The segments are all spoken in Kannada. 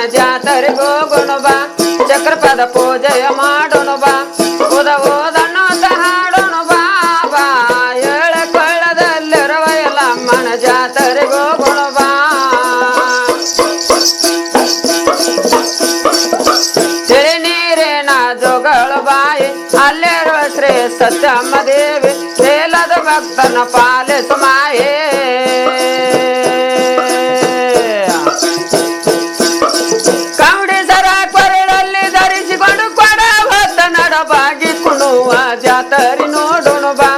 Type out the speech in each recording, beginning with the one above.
ಅಮ್ಮನ ಜಾತರೆಗೆ ಹೋಗೋಣ ಬಾ, ಚಕ್ರಪದ ಪೂಜೆಯ ಮಾಡೋಣ ಬಾ, ಓದ ಓದನ್ನೋತ ಹಾಡೋಣ ಬಾ ಬಾ ಎಲ್ಲ ಅಮ್ಮನ ಜಾತರೆಗೆ ಹೋಗೋಣ ಬಾ. ತಿಳಿ ನೀರೇನ ಜೋಗಳು ಬಾಯಿ, ಅಲ್ಲಿರುವ ಶ್ರೀ ಸತ್ಯಮ್ಮ ದೇವಿ, ಮೇಲದ ಭಕ್ತನ ಪಾಲಿಸು ಮಾಯೇ. ಜಾತರಿ ನೋಡೋಣ ಬಾ,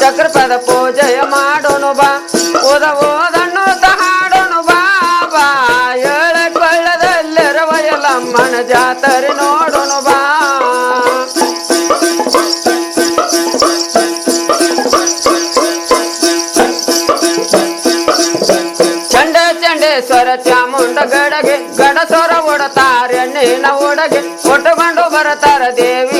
ಚಕ್ರಪದ ಪೂಜೆಯ ಮಾಡೋನು ಬಾ, ಓದ ಓದನ್ನು ತಹಾಡೋನು ಬಾ ಬಾ, ಏಳ ಕೊಳ್ಳದಲ್ಲಿರುವ ಎಲ್ಲಮ್ಮನ ಜಾತರಿ ನೋಡೋಣ ಬಾ. ಚಂಡೆ ಚಂಡೇಶ್ವರ ಚಾಮುಂಡ ಗಡಗೆ, ಗಡಸೋರ ಓಡತಾರೆ ನೀನ ಓಡಗೆ ಕೊಟ್ಟುಕೊಂಡು ಬರತಾರ ದೇವಿಯ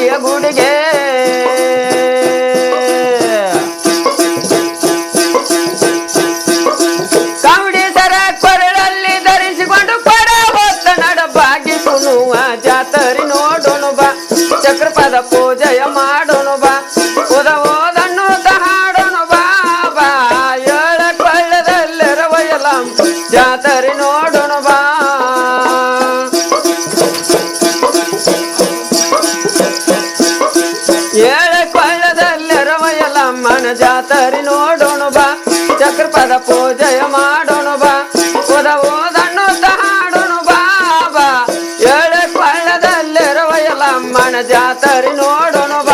ಮಾಡೋಣ ಬಾ, ಓದ ಓದನ್ನು ಹಾಡೋನು ಬಾಬಾ ಏಳ ಕೊಳ್ಳದಲ್ಲಿರುವ ಜಾತರಿ ನೋಡೋಣ ಬಾ. ಏಳ ಕೊಳ್ಳದಲ್ಲಿರುವ ಎಲ್ಲ ಅಮ್ಮನ ಜಾತರಿ ನೋಡೋಣ ಬಾ. ಚಕ್ರಪದ ಪೂಜೆಯ ಮಾಡೋಣ ಬಾ, ಓದ ಓದಣ್ಣು ಹಾಡೋನು ಬಾಬಾ ಏಳ ಕೊಳ್ಳದಲ್ಲಿರುವ ಎಲ್ಲ ಜಾತರಿ ನೋಡೋಣ ಬಾ.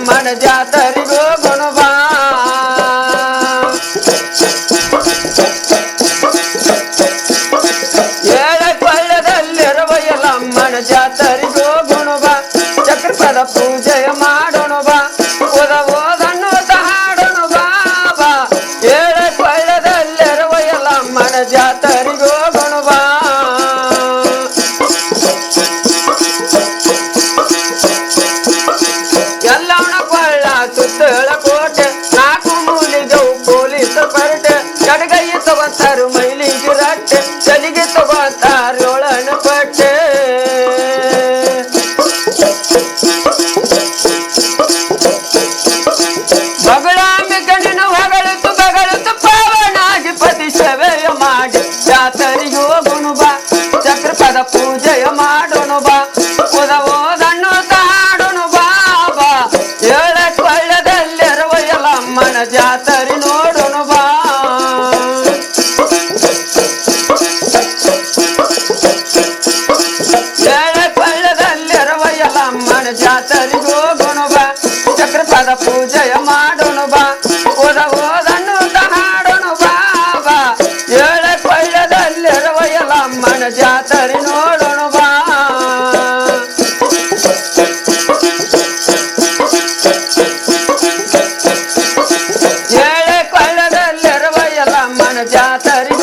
ಎಲ್ಲ ಜಾತರಿಗೋ ಗುಣವಾ. ಹೋಗೋಣ ಬಾ ಏಳ ಕೊಳ್ಳದಲ್ಲಿರುವ ಎಲ್ಲ ಅಮ್ಮನ ಜಾತರಿಗೆ ಹೋಗೋಣ ಬಾ ಚಕ್ರಪದ ಪೂಜೆಯ ಮಾಡೋಣ ಬಾ ಓದ ಓದನ್ನು ಹಾಡೋಣ ಬಾ. ಬಾ ಏಳ ಕೊಳ್ಳದಲ್ಲಿರುವ 啊！ಪೂಜೆಯ ಮಾಡೋಣ ಬಾ ಓದ ಓದನ್ನು ಹಾಡೋಣ ಬಾ ಏಳ ಕೊಳ್ಳದಲ್ಲಿರುವ ಎಲ್ಲ ಅಮ್ಮನ ಜಾತರಿ ನೋಡೋಣ ಬಾ. ಏಳೆ ಕೊಳ್ಳದಲ್ಲಿರುವ ಎಲ್ಲ ಜಾತರಿ